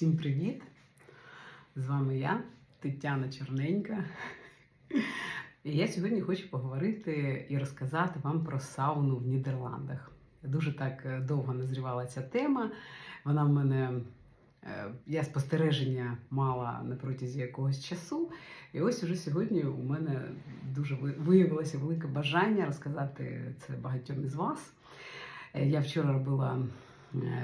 Всім привіт! З вами я, Тетяна Чорненька. І я сьогодні хочу поговорити і розказати вам про сауну в Нідерландах. Дуже так е, довго назрівала ця тема. Вона в мене, е, я спостереження мала на протязі якогось часу. І ось уже сьогодні у мене дуже виявилося велике бажання розказати це багатьом із вас. Е, Я вчора робила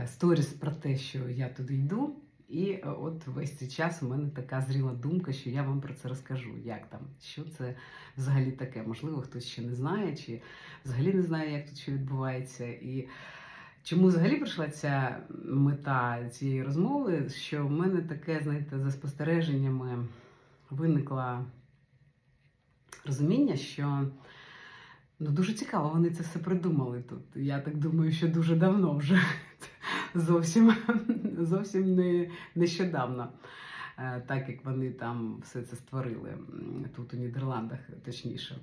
сторіс про те, що я туди йду. І е, от весь цей час у мене така зріла думка, що я вам про це розкажу. Як там, що це взагалі таке? Можливо, хтось ще не знає, чи взагалі не знає, як тут що відбувається. І чому взагалі прийшла ця мета цієї розмови? Що в мене таке, знаєте, за спостереженнями виникло розуміння, що ну, дуже цікаво, вони це все придумали тут. Я так думаю, що дуже давно вже зовсім, зовсім не, нещодавно. Е, Так як вони там все це створили тут у Нідерландах, точніше.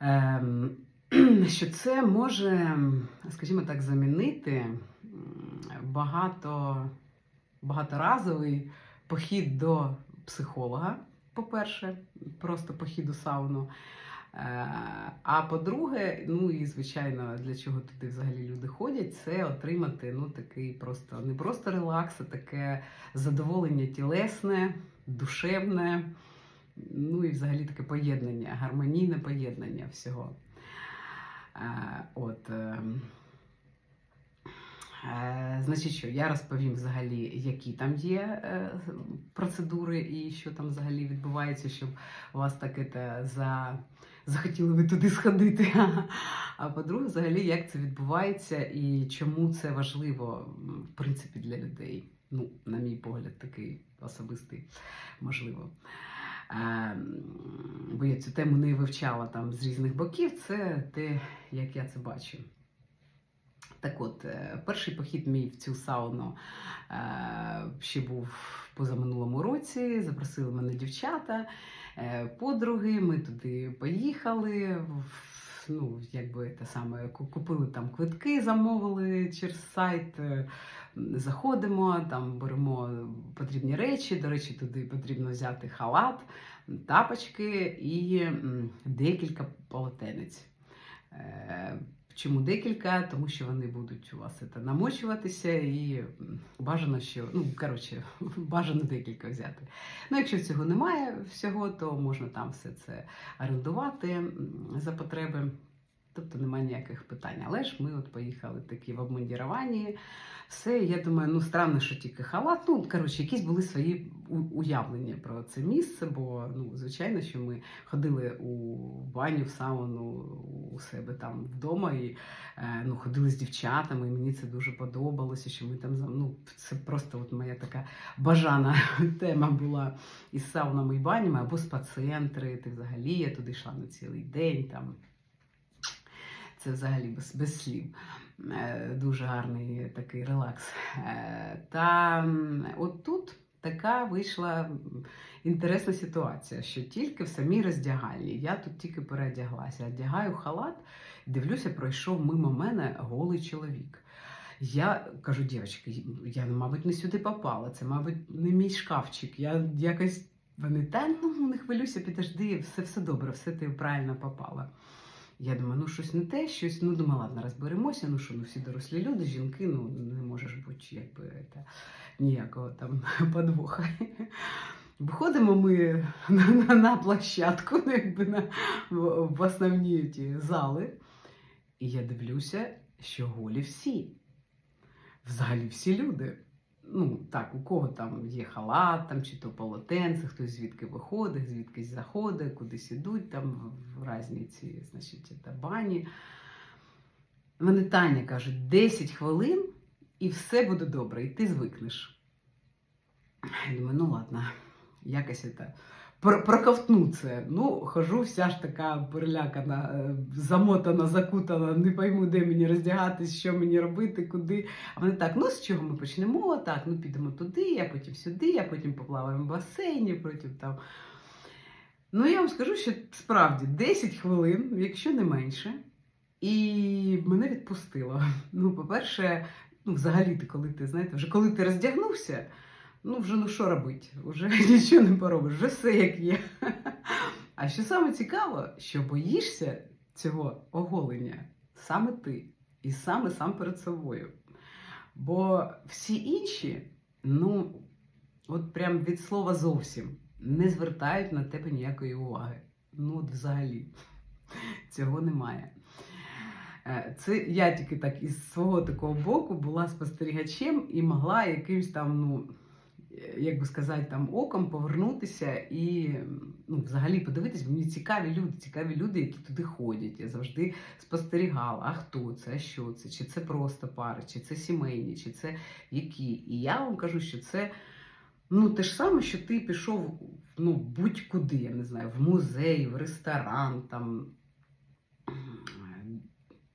Ем, Що це може, скажімо так, замінити багато, багаторазовий похід до психолога, по-перше, просто похід у сауну. Е, А по-друге, ну і звичайно, для чого туди взагалі люди ходять, це отримати ну такий просто не просто релакс, а таке задоволення тілесне, душевне, ну і взагалі таке поєднання, гармонійне поєднання всього. Е, От. е, Е, Значить, що я розповім взагалі, які там є е, процедури і що там взагалі відбувається, щоб вас таке те за захотіли ви туди сходити. А по-друге, взагалі, як це відбувається і чому це важливо, в принципі, для людей. Ну, на мій погляд, такий особистий, можливо. Е, Бо я цю тему не вивчала там з різних боків. Це те, як я це бачу. Так от, е, перший похід мій в цю сауну е, ще був позаминулому році. Запросили мене дівчата, е, подруги. Ми туди поїхали. Ну, якби те саме купили там квитки, замовили через сайт. Заходимо, там беремо потрібні речі. До речі, туди потрібно взяти халат, тапочки і декілька полотенець. Чому декілька? Тому що вони будуть у вас це, намочуватися і бажано, що ну коротше, бажано декілька взяти. Ну, якщо цього немає всього, то можна там все це орендувати за потреби. Тобто немає ніяких питань. Але ж ми от поїхали такі в обмундіруванні. Все, я думаю, ну странно, що тільки халат. Ну, коротше, якісь були свої уявлення про це місце, бо ну, звичайно, що ми ходили у баню, в сауну у себе там вдома і е, ну, ходили з дівчатами, і мені це дуже подобалося, що ми там ну, це просто от моя така бажана тема була із саунами і банями або спа-центри. Ти взагалі я туди йшла на цілий день. Там. Це взагалі без, без слів. Е, Дуже гарний такий релакс. Е, Та от тут така вийшла інтересна ситуація, що тільки в самій роздягальні. Я тут тільки переодяглася, одягаю халат, дивлюся, пройшов мимо мене голий чоловік. Я кажу, дівчатки, я, мабуть, не сюди попала. Це, мабуть, не мій шкафчик. Я якось вони та ну не хвилюйся, підожди, все, все добре, все ти правильно попала. Я думаю, ну щось не те, щось. Ну, думаю, ладно, розберемося. Ну що, ну всі дорослі люди, жінки, ну не може ж бути якби це, ніякого там подвоха. Виходимо ми на, на, на площадку, ну, якби на, в основні ті зали. І я дивлюся, що голі всі. Взагалі всі люди. Ну, так, у кого там є халат, там, чи то полотенце, хтось звідки виходить, звідкись заходить, кудись ідуть, там в різні ці, значить, бані. Вони Таня кажуть, 10 хвилин і все буде добре, і ти звикнеш. Я думаю, ну ладно, якось це про- проковтну це. Ну, хожу вся ж така перелякана, е, замотана, закутана, не пойму, де мені роздягатись, що мені робити, куди. А вони так, ну з чого ми почнемо? Так, ну підемо туди, а потім сюди, а потім поплаваємо в басейні, потім там. Ну, я вам скажу, що справді 10 хвилин, якщо не менше, і мене відпустило. Ну, по-перше, ну, взагалі, ти, коли ти знаєте, вже коли ти роздягнувся, ну вже ну що робити? Вже нічого не поробиш, вже все як є. А що саме цікаво, що боїшся цього оголення саме ти, і саме сам перед собою. Бо всі інші, ну, от прям від слова зовсім не звертають на тебе ніякої уваги. Ну, от взагалі, цього немає. Е, Це я тільки так із свого такого боку була спостерігачем і могла якимось там, ну, як би сказати, там оком повернутися і ну, взагалі подивитись, мені цікаві люди, цікаві люди, які туди ходять. Я завжди спостерігала, а хто це, а що це, чи це просто пари, чи це сімейні, чи це які. І я вам кажу, що це ну, те ж саме, що ти пішов ну, будь-куди, я не знаю, в музей, в ресторан, там,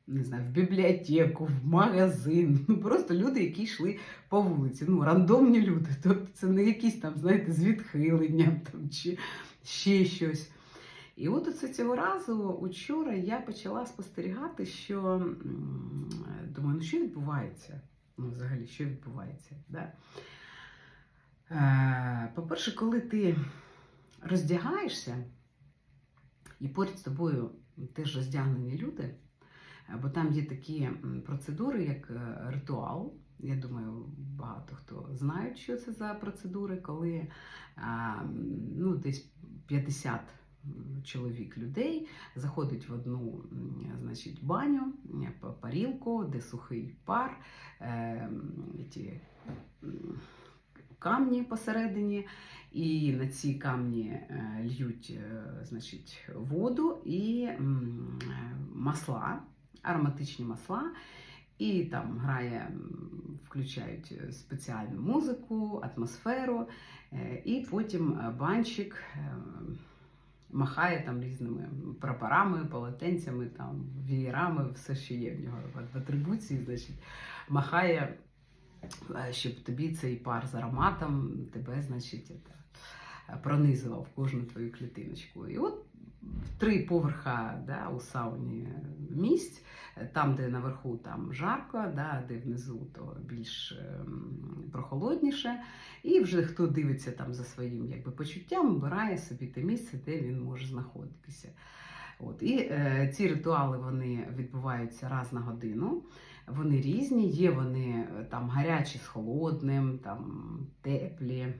не знаю, в бібліотеку, в магазин. Ну, просто люди, які йшли по вулиці. Ну, рандомні люди. Тобто це не якісь там, знаєте, з відхиленням там, чи ще щось. І от оце цього разу, учора, я почала спостерігати, що думаю, ну що відбувається? Ну, взагалі, що відбувається? Да? Е, По-перше, коли ти роздягаєшся, і поряд з тобою теж роздягнені люди, бо там є такі процедури, як е, ритуал. Я думаю, багато хто знає, що це за процедури, коли ну, десь 50 чоловік людей заходить в одну значить, баню, парілку, де сухий пар, е, ті, камні посередині, і на ці камні е, льють е, значить, воду і е, масла, ароматичні масла. І там грає, включають спеціальну музику, атмосферу, е, і потім е, банщик е, махає там різними прапорами, полотенцями, там, вієрами, все, що є в нього в атрибуції, значить, махає, е, щоб тобі цей пар з ароматом тебе, значить, е, пронизував кожну твою клітиночку. І от три поверха да, у сауні місць, там, де наверху там жарко, да, де внизу то більш ем, прохолодніше. І вже хто дивиться там за своїм якби, почуттям, обирає собі те місце, де він може знаходитися. От. І е, ці ритуали вони відбуваються раз на годину. Вони різні, є вони е, там гарячі з холодним, там теплі,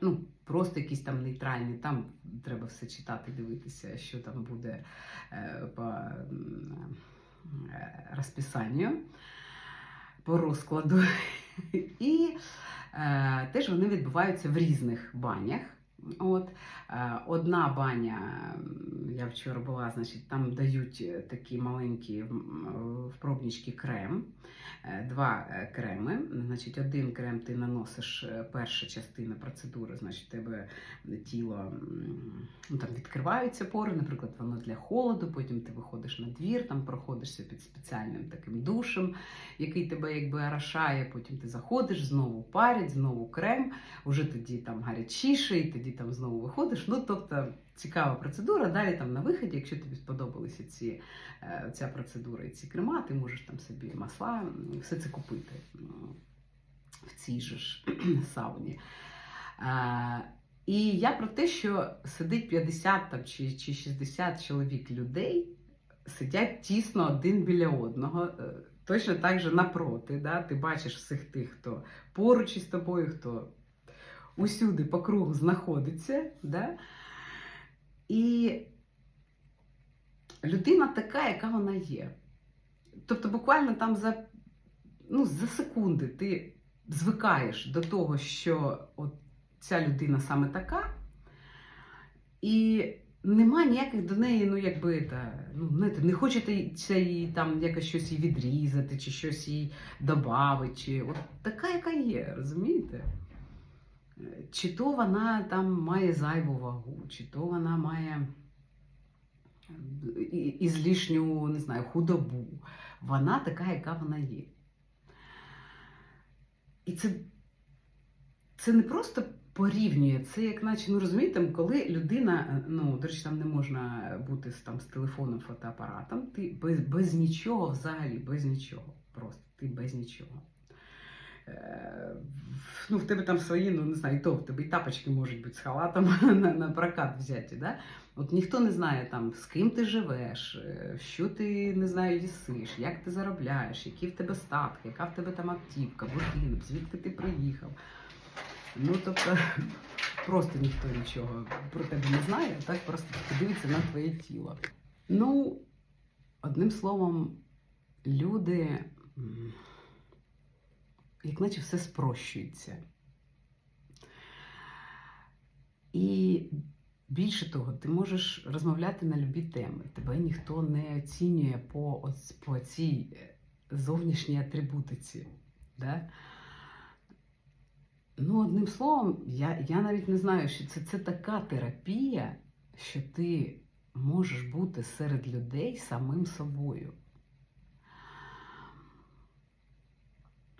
ну, просто якісь там нейтральні. Там треба все читати, дивитися, що там буде е, по е, розписанню, по розкладу. І е, теж вони відбуваються в різних банях. От е, одна баня, я вчора була, значить, там дають такі маленькі в пробнички крем, два е, креми. Значить, один крем ти наносиш е, перша частина процедури, значить, тебе тіло ну, там відкриваються пори, наприклад, воно для холоду, потім ти виходиш на двір, там проходишся під спеціальним таким душем, який тебе якби орошає, потім ти заходиш, знову парять, знову крем, уже тоді там гарячіше, і тоді там знову виходиш. Ну, тобто цікава процедура. Далі там на виході, якщо тобі сподобалися ці, е, ця процедура і ці крема, ти можеш там собі масла, все це купити в цій же ж сауні. Е, І я про те, що сидить 50 там, чи, чи 60 чоловік людей, сидять тісно один біля одного. е, Точно так же напроти. Да? Ти бачиш всіх тих, хто поруч із тобою, хто усюди по кругу знаходиться. Да? І людина така, яка вона є. Тобто, буквально там за, ну, за секунди ти звикаєш до того, що от ця людина саме така, і нема ніяких до неї, ну якби та, ну, знаєте, не хочете це їй там якось щось їй відрізати, чи щось їй додати, чи от така, яка є, розумієте? Чи то вона там має зайву вагу, чи то вона має і- ізлишню, не знаю, худобу. Вона така, яка вона є. І це, це не просто порівнює, це як наче, ну розумієте, коли людина, е, ну, до речі, там не можна бути там, з телефоном, фотоапаратом, ти без, без нічого взагалі, без нічого. Просто ти без нічого. Е, Ну, в тебе там свої, ну не знаю, і то в тебе і тапочки можуть бути з халатом на, на прокат взяті. Да? От ніхто не знає там, з ким ти живеш, що ти не знаю, їсиш, як ти заробляєш, які в тебе статки, яка в тебе там автівка, будинок, звідки ти приїхав. Ну, тобто, просто ніхто нічого про тебе не знає, так просто дивиться на твоє тіло. Ну, одним словом, люди, як наче все спрощується. І більше того, ти можеш розмовляти на любі теми. Тебе ніхто не оцінює по, по цій е, зовнішній атрибутиці. Да? Ну, одним словом, я, я навіть не знаю, що це, це така терапія, що ти можеш бути серед людей самим собою.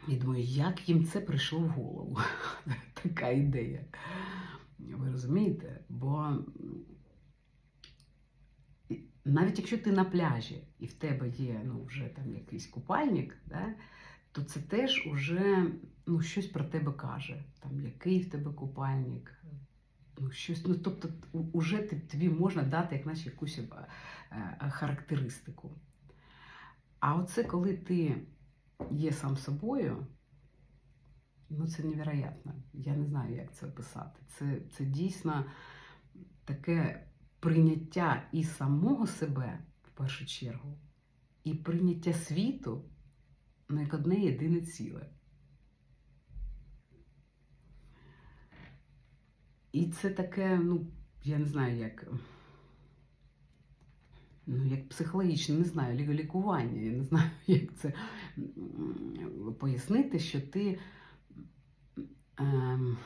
І думаю, як їм це прийшло в голову? Така ідея. Ви розумієте? Бо навіть якщо ти на пляжі і в тебе є ну, вже там якийсь купальник, да, то це теж уже ну, щось про тебе каже. Там, який в тебе купальник, ну, щось, ну, тобто, уже тобі можна дати як наче якусь е, е, характеристику. А оце коли ти є сам собою, ну це невероятно. Я не знаю, як це описати. Це, це дійсно таке прийняття і самого себе в першу чергу, і прийняття світу ну, як одне єдине ціле. І це таке, ну, я не знаю, як. Ну, як психологічне, не знаю, лікування, я не знаю, як це пояснити, що ти. Ем,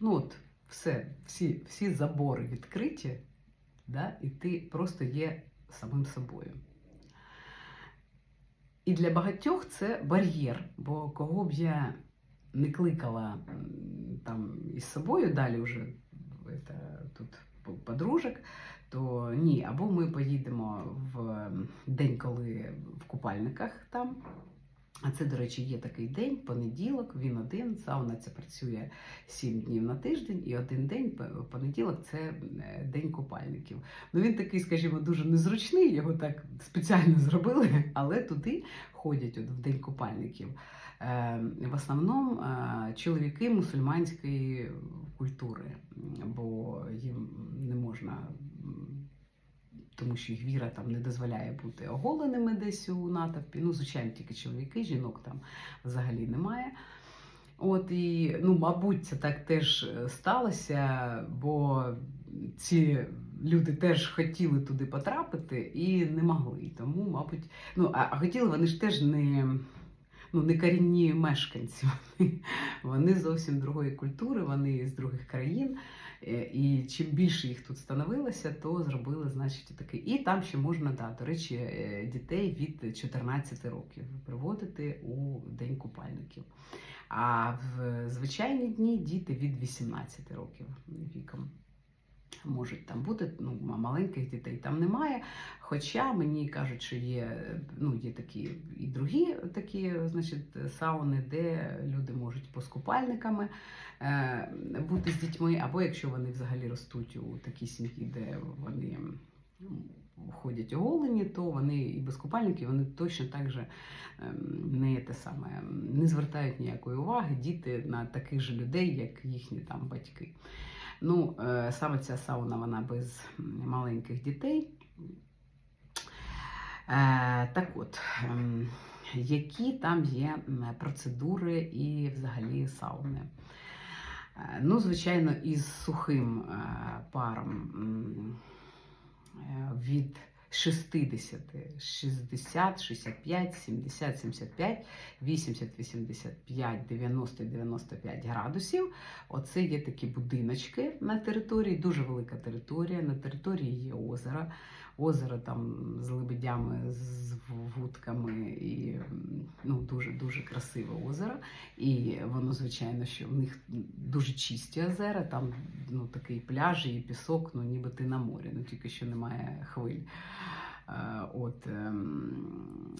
ну от, все, всі, всі забори відкриті, да, і ти просто є самим собою. І для багатьох це бар'єр, бо кого б я не кликала там із собою далі вже це, тут подружок, то ні, або ми поїдемо в день, коли в купальниках там. А це, до речі, є такий день, понеділок, він один, сауна це працює 7 днів на тиждень, і один день, понеділок, це день купальників. Ну він такий, скажімо, дуже незручний, його так спеціально зробили, але туди ходять от в день купальників. Е, В основному е, чоловіки мусульманської культури, бо їм не можна, тому що їх віра там не дозволяє бути оголеними десь у натовпі. Ну, звичайно, тільки чоловіки, жінок там взагалі немає. От і, ну, мабуть, це так теж е, сталося, бо ці люди теж хотіли туди потрапити і не могли. Тому, мабуть, ну, а, а хотіли вони ж теж не, ну, не корінні мешканці. Вони, зовсім другої культури, вони з других країн. Е, І чим більше їх тут становилося, то зробили, значить, такий. І там ще можна, да, до речі, е, дітей від 14 років приводити у день купальників. А в звичайні дні діти від 18 років віком. Можуть там бути, ну, маленьких дітей там немає. Хоча мені кажуть, що є, ну, є такі і другі такі, значить, сауни, де люди можуть по з купальниками е, бути з дітьми, або якщо вони взагалі ростуть у такій сім'ї, де вони ходять оголені, то вони і без купальників вони точно так же ем, не те саме, не звертають ніякої уваги діти на таких же людей, як їхні там батьки. Ну, е, саме ця сауна вона без маленьких дітей. Е, так от, ем, які там є процедури і взагалі сауни? Е, Ну, звичайно, із сухим паром від 60, 60, 65, 70, 75, 80, 85, 90, 95 градусів. Оце є такі будиночки на території, дуже велика територія. На території є озеро. Озеро там з лебедями, з вудками, і ну, дуже дуже красиве озеро. І воно, звичайно, що в них дуже чисті озера, там ну, такий пляж і пісок, ну ніби ти на морі, ну тільки що немає хвиль. Е, От, ем,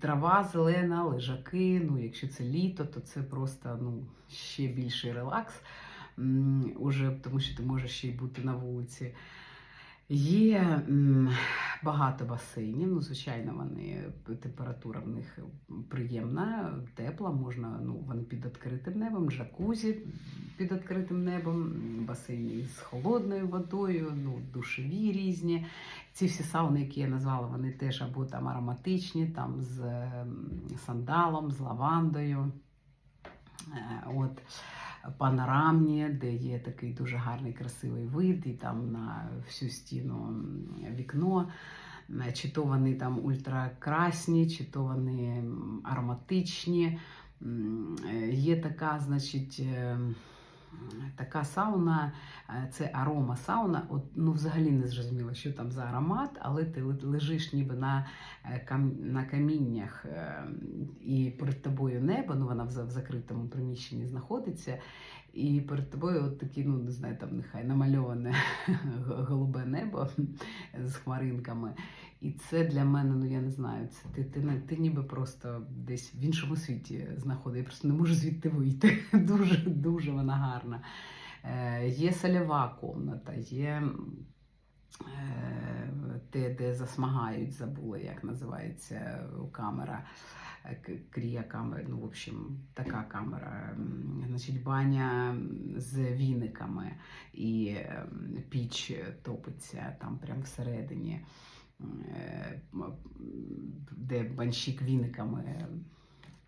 трава зелена, лежаки. Ну, якщо це літо, то це просто ну, ще більший релакс. Уже тому що ти можеш ще й бути на вулиці. Є багато басейнів. Ну, звичайно, вони температура в них приємна, тепла. Можна ну вони під відкритим небом, джакузі під відкритим небом, басейни з холодною водою, ну душові різні. Ці всі сауни, які я назвала, вони теж або там ароматичні, там з сандалом, з лавандою. Е, От панорамні, де є такий дуже гарний красивий вид, і там на всю стіну вікно. Е, Чи то вони там ультракрасні, чи то вони ароматичні. Е, Є така, значить, е, така сауна, е, це арома сауна. От, ну, взагалі не зрозуміло, що там за аромат, але ти лежиш ніби на, е, на каміннях, е, і перед тобою небо, ну вона в закритому приміщенні знаходиться. І перед тобою от такі, ну не знаю, там нехай намальоване голубе небо з хмаринками. І це для мене, ну я не знаю, це ти, ти, ти ніби просто десь в іншому світі знаходиш. Я просто не можу звідти вийти. Дуже дуже вона гарна. Е, є сольова комната, є е, те, де засмагають, забула, як називається камера. е, Крія камери, ну, в общем, така камера. Значить, баня з віниками і ем, піч топиться там прямо всередині, де банщик віниками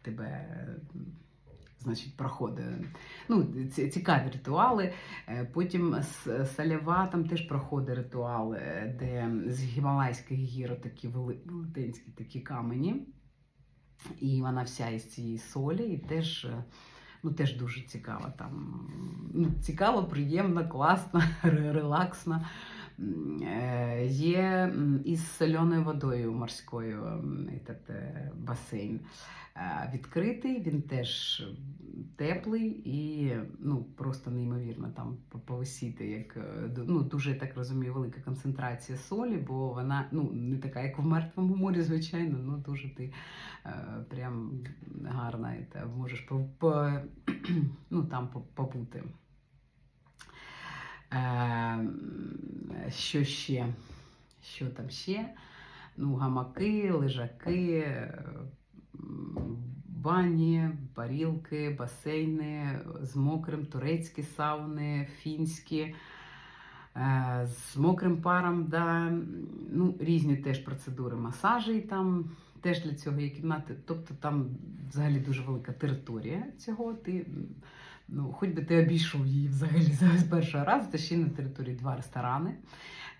тебе. Значить, проходить. Ну, цікаві ритуали. Е, Потім с- солява там теж проходить ритуал, е, де з Гімалайських гір такі велетенські такі камені. І вона вся із цієї солі, і теж, е, ну, теж дуже цікаво. Там, ну, цікаво, приємно, класно, ре- релаксно. Е, Є із соленою водою морською этот, е, басейн е, відкритий, він теж теплий і ну, просто неймовірно там по- повисіти. Як, ну, дуже, так розумію, велика концентрація солі, бо вона ну, не така, як в Мертвому морі, звичайно, ну дуже ти прям гарна, можеш по, по, ну, там по- побути. Е, що ще? Що там ще? Ну, гамаки, лежаки, е, бані, парілки, басейни з мокрим, турецькі сауни, фінські. е, З мокрим паром, да. ну, різні теж процедури масажі там. Теж для цього є кімнати. Тобто там взагалі дуже велика територія цього. Ти, ну, хоч би ти обійшов її взагалі з першого разу, та ще на території два ресторани.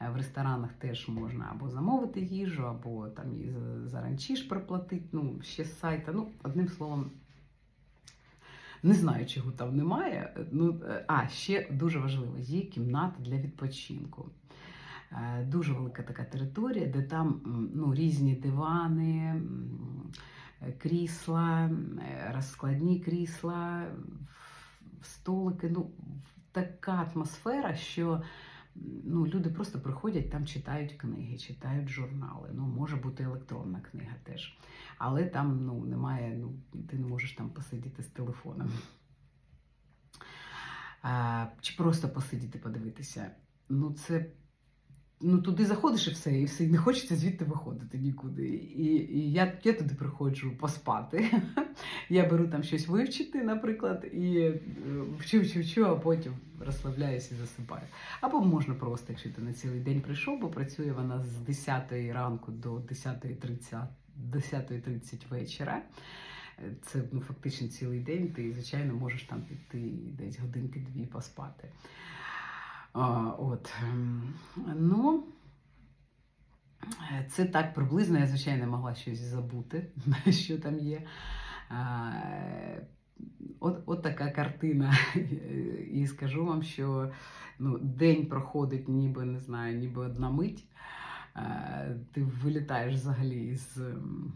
Е, В ресторанах теж можна або замовити їжу, або там і за- за проплатити, ну, ще з сайта. Ну, одним словом, не знаю, чого там немає. Ну, е, а, ще дуже важливо, є кімната для відпочинку. Е, Дуже велика така територія, де там ну, різні дивани, е, крісла, е, розкладні крісла, столики. Ну, така атмосфера, що ну, люди просто приходять, там читають книги, читають журнали. Ну, може бути електронна книга теж. Але там ну, немає, ну, ти не можеш там посидіти з телефоном. А, чи просто посидіти, подивитися. Ну, це. Ну, туди заходиш і все, і все, і не хочеться звідти виходити нікуди. І, і я, я туди приходжу поспати. Я беру там щось вивчити, наприклад, і е, вчу, вчу, вчу, а потім розслабляюся і засипаю. Або можна просто, якщо ти на цілий день прийшов, бо працює вона з 10 ранку до 10.30 10.30 вечора. Е, Це ну, фактично цілий день. Ти, звичайно, можеш там піти десь годинки-дві поспати. От. ем, Ну, е, це так приблизно. Я, звичайно, могла щось забути, що там є. Е, От, от така картина. І скажу вам, що ну, день проходить ніби не знаю, ніби одна мить. Е, Ти вилітаєш взагалі з ем,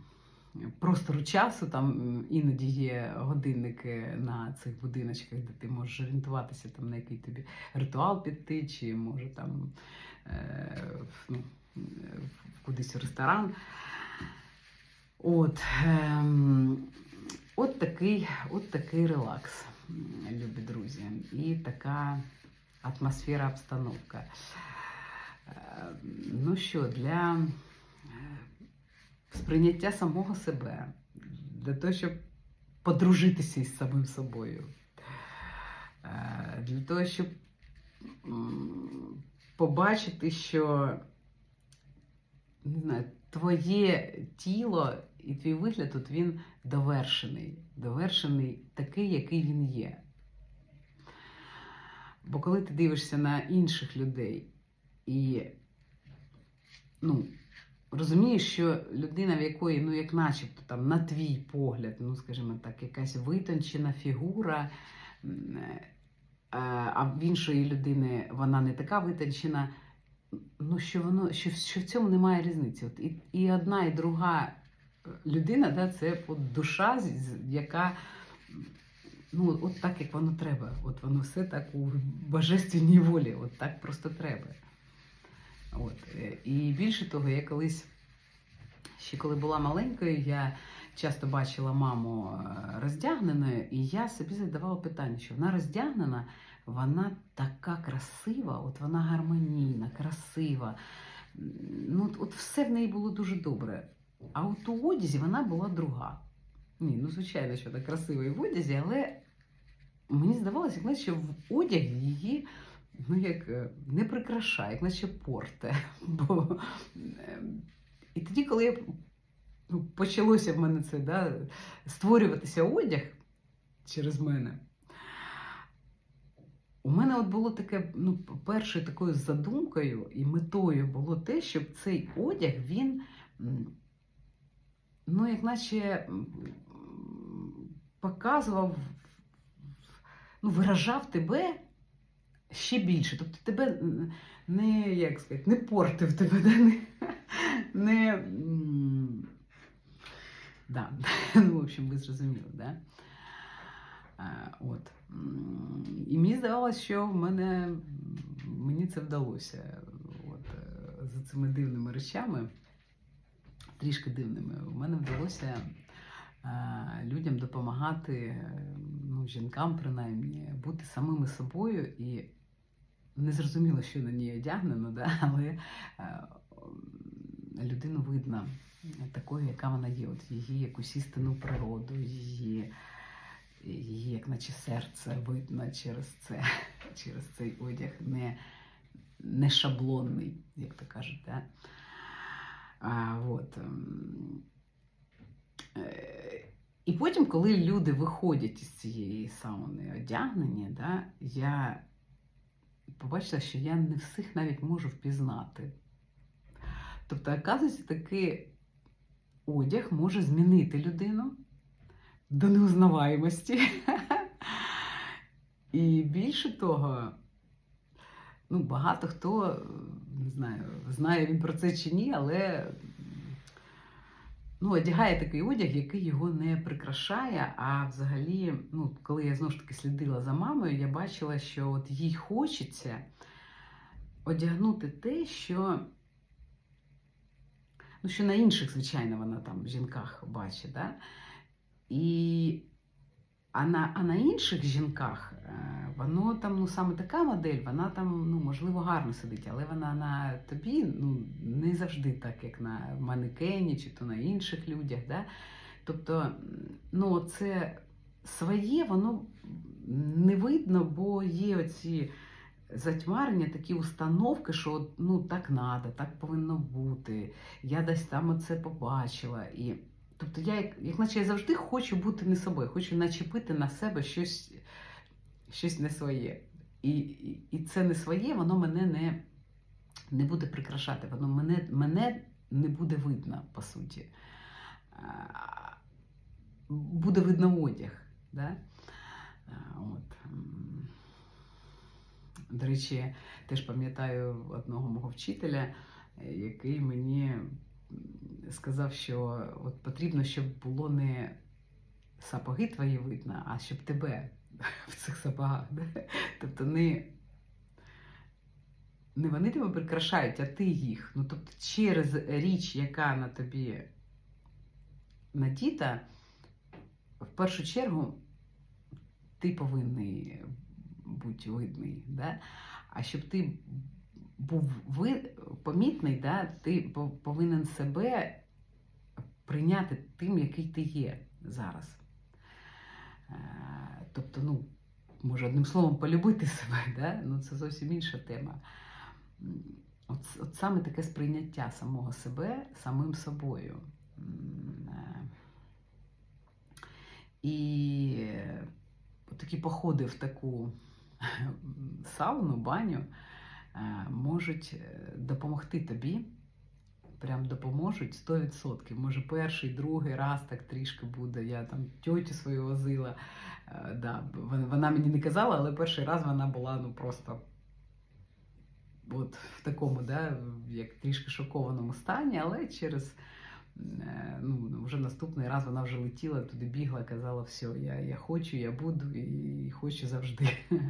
простору часу. Там іноді є годинники на цих будиночках, де ти можеш орієнтуватися, там, на який тобі ритуал піти, чи може там е, ну, кудись в ресторан. От, ем, от, такий, от такий релакс, любі друзі. І така атмосфера, обстановка. Е, Ну що, для сприйняття самого себе, для того, щоб подружитися із самим собою, е, для того, щоб побачити, що не знаю, твоє тіло і твій вигляд от він довершений. Довершений такий, який він є. Бо коли ти дивишся на інших людей і ну, розумієш, що людина, в якої, ну, як начебто, там, на твій погляд, ну, скажімо так, якась витончена фігура, е, а в іншої людини вона не така витончена, ну, що воно, що, що в цьому немає різниці. От і, і одна, і друга людина, да, це от душа, яка ну, от так, як воно треба. От воно все так у божественній волі, от так просто треба. От. е, І більше того, я колись, ще коли була маленькою, я часто бачила маму е, роздягненою, і я собі задавала питання, що вона роздягнена, вона така красива, от вона гармонійна, красива. Ну, от- все в неї було дуже добре. А от у одязі вона була друга. Ні, ну звичайно, що вона красива і в одязі, але мені здавалося, наче в одяг її ну, як е, не прикрашає, як наче порте. Бо, е, і тоді, коли я, ну, почалося в мене це да, створюватися одяг через мене. У мене от було таке, ну, першою такою задумкою і метою було те, щоб цей одяг він, ну, як наче показував, ну, виражав тебе ще більше. Тобто тебе не, як сказати, не портив тебе, да? не, не да. ну, в общем, ви зрозуміли, да? От. І мені здавалося, що в мене мені це вдалося. От, е, за цими дивними речами, трішки дивними, в мене вдалося е, людям допомагати, е, ну, жінкам принаймні, бути самими собою і не зрозуміло, що на ній одягнено, да? але е, людину видно такою, яка вона є. От її якусь істинну природу, її її, як наче серце видно через це, через цей одяг, не, не шаблонний, як то кажуть. Да? А, от. ем, е, І потім, коли люди виходять із цієї сауни одягнені, да, я побачила, що я не всіх навіть можу впізнати. Тобто, оказується, такий одяг може змінити людину до неузнаваємості. І більше того, ну, багато хто, не знаю, знає він про це чи ні, але ну, одягає такий одяг, який його не прикрашає. А взагалі, ну, коли я знову ж таки слідила за мамою, я бачила, що от їй хочеться одягнути те, що. Ну, що на інших, звичайно, вона там в жінках бачить. Да? І, а, на, а на інших жінках е, воно там, ну саме така модель, вона там, ну, можливо, гарно сидить, але вона на тобі ну, не завжди так, як на манекені чи то на інших людях. Да? Тобто, ну, це своє, воно не видно, бо є оці затьмарення, такі установки, що ну, так треба, так повинно бути. Я десь там оце побачила. І Тобто я, як, як наче я завжди хочу бути не собою, хочу начепити на себе щось, щось не своє. І, і, і це не своє, воно мене не, не буде прикрашати, воно мене, мене не буде видно, по суті. Буде видно одяг. Да? От. До речі, теж пам'ятаю одного мого вчителя, який мені сказав, що от потрібно, щоб було не сапоги твої видно, а щоб тебе в цих сапогах. Тобто не, не вони тебе прикрашають, а ти їх. Ну, тобто через річ, яка на тобі надіта, в першу чергу ти повинний бути видний. Да? А щоб ти був ви, помітний, да, ти повинен себе прийняти тим, який ти є зараз. Е, Тобто, ну, може, одним словом, полюбити себе, да? ну, це зовсім інша тема. От, от саме таке сприйняття самого себе самим собою. Е, І е, такі походи в таку сауну, баню можуть е, допомогти тобі. Прям допоможуть 100%. Може, перший, другий раз так трішки буде. Я там тьотю свою возила. Е, Да, вона мені не казала, але перший раз вона була ну просто от в такому, да, як трішки шокованому стані, але через е, ну, вже наступний раз вона вже летіла, туди бігла, казала, все, я, я хочу, я буду і хочу завжди.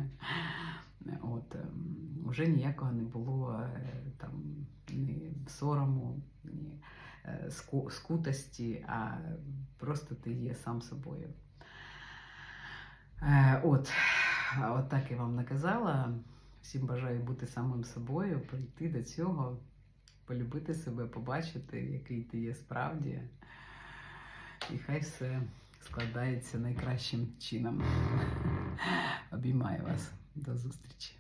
От, ем, вже ніякого не було е, там ні сорому, ні е, скутості, а просто ти є сам собою. Е, От, от так я вам наказала. Всім бажаю бути самим собою, прийти до цього, полюбити себе, побачити, який ти є справді. І хай все складається найкращим чином. Обіймаю вас. До зустрічі.